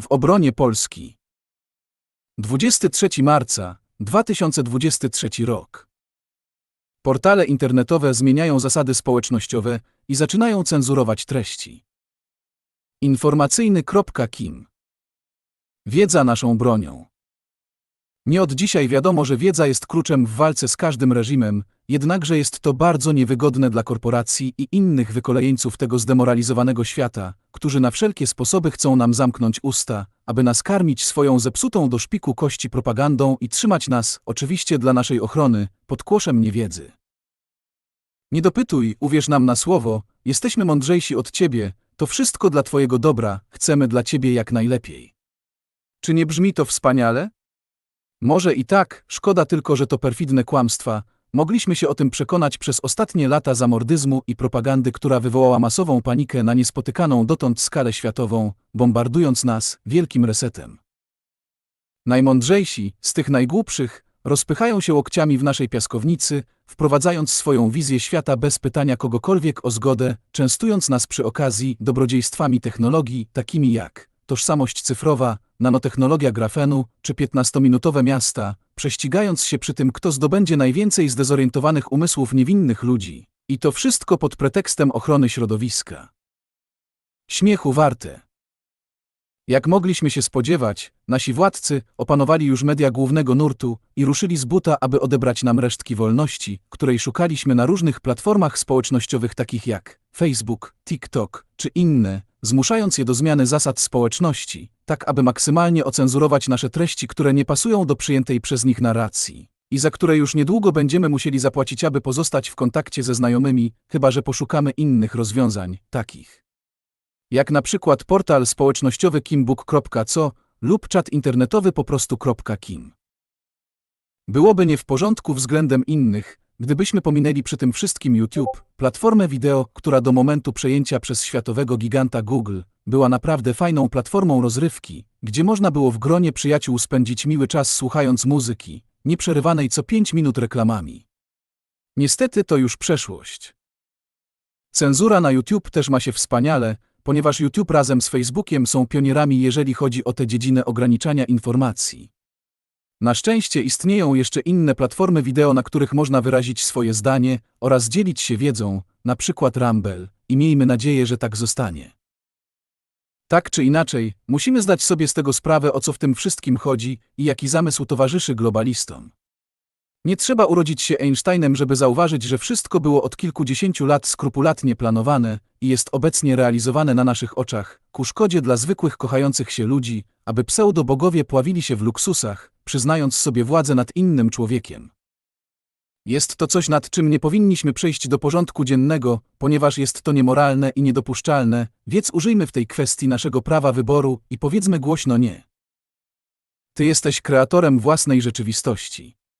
W obronie Polski. 23 marca 2023 rok. Portale internetowe zmieniają zasady społecznościowe i zaczynają cenzurować treści. Informacyjny.kim Wiedza naszą bronią. Nie od dzisiaj wiadomo, że wiedza jest kluczem w walce z każdym reżimem, jednakże jest to bardzo niewygodne dla korporacji i innych wykolejeńców tego zdemoralizowanego świata, którzy na wszelkie sposoby chcą nam zamknąć usta, aby nas karmić swoją zepsutą do szpiku kości propagandą i trzymać nas, oczywiście dla naszej ochrony, pod kłoszem niewiedzy. Nie dopytuj, uwierz nam na słowo, jesteśmy mądrzejsi od ciebie, to wszystko dla twojego dobra, chcemy dla ciebie jak najlepiej. Czy nie brzmi to wspaniale? Może i tak, szkoda tylko, że to perfidne kłamstwa. Mogliśmy się o tym przekonać przez ostatnie lata zamordyzmu i propagandy, która wywołała masową panikę na niespotykaną dotąd skalę światową, bombardując nas wielkim resetem. Najmądrzejsi, z tych najgłupszych, rozpychają się łokciami w naszej piaskownicy, wprowadzając swoją wizję świata bez pytania kogokolwiek o zgodę, częstując nas przy okazji dobrodziejstwami technologii, takimi jak tożsamość cyfrowa, nanotechnologia grafenu czy 15-minutowe miasta, prześcigając się przy tym, kto zdobędzie najwięcej zdezorientowanych umysłów niewinnych ludzi. I to wszystko pod pretekstem ochrony środowiska. Śmiechu warte. Jak mogliśmy się spodziewać, nasi władcy opanowali już media głównego nurtu i ruszyli z buta, aby odebrać nam resztki wolności, której szukaliśmy na różnych platformach społecznościowych takich jak Facebook, TikTok czy inne, zmuszając je do zmiany zasad społeczności, tak aby maksymalnie ocenzurować nasze treści, które nie pasują do przyjętej przez nich narracji i za które już niedługo będziemy musieli zapłacić, aby pozostać w kontakcie ze znajomymi, chyba że poszukamy innych rozwiązań, takich jak na przykład portal społecznościowy kimbook.co lub czat internetowy po prostu .kim. Byłoby nie w porządku względem innych, gdybyśmy pominęli przy tym wszystkim YouTube, platformę wideo, która do momentu przejęcia przez światowego giganta Google była naprawdę fajną platformą rozrywki, gdzie można było w gronie przyjaciół spędzić miły czas słuchając muzyki, nieprzerywanej co 5 minut reklamami. Niestety to już przeszłość. Cenzura na YouTube też ma się wspaniale, ponieważ YouTube razem z Facebookiem są pionierami, jeżeli chodzi o tę dziedzinę ograniczania informacji. Na szczęście istnieją jeszcze inne platformy wideo, na których można wyrazić swoje zdanie oraz dzielić się wiedzą, na przykład Rumble, i miejmy nadzieję, że tak zostanie. Tak czy inaczej, musimy zdać sobie z tego sprawę, o co w tym wszystkim chodzi i jaki zamysł towarzyszy globalistom. Nie trzeba urodzić się Einsteinem, żeby zauważyć, że wszystko było od kilkudziesięciu lat skrupulatnie planowane i jest obecnie realizowane na naszych oczach, ku szkodzie dla zwykłych kochających się ludzi, aby pseudo-bogowie pławili się w luksusach, przyznając sobie władzę nad innym człowiekiem. Jest to coś, nad czym nie powinniśmy przejść do porządku dziennego, ponieważ jest to niemoralne i niedopuszczalne, więc użyjmy w tej kwestii naszego prawa wyboru i powiedzmy głośno nie. Ty jesteś kreatorem własnej rzeczywistości.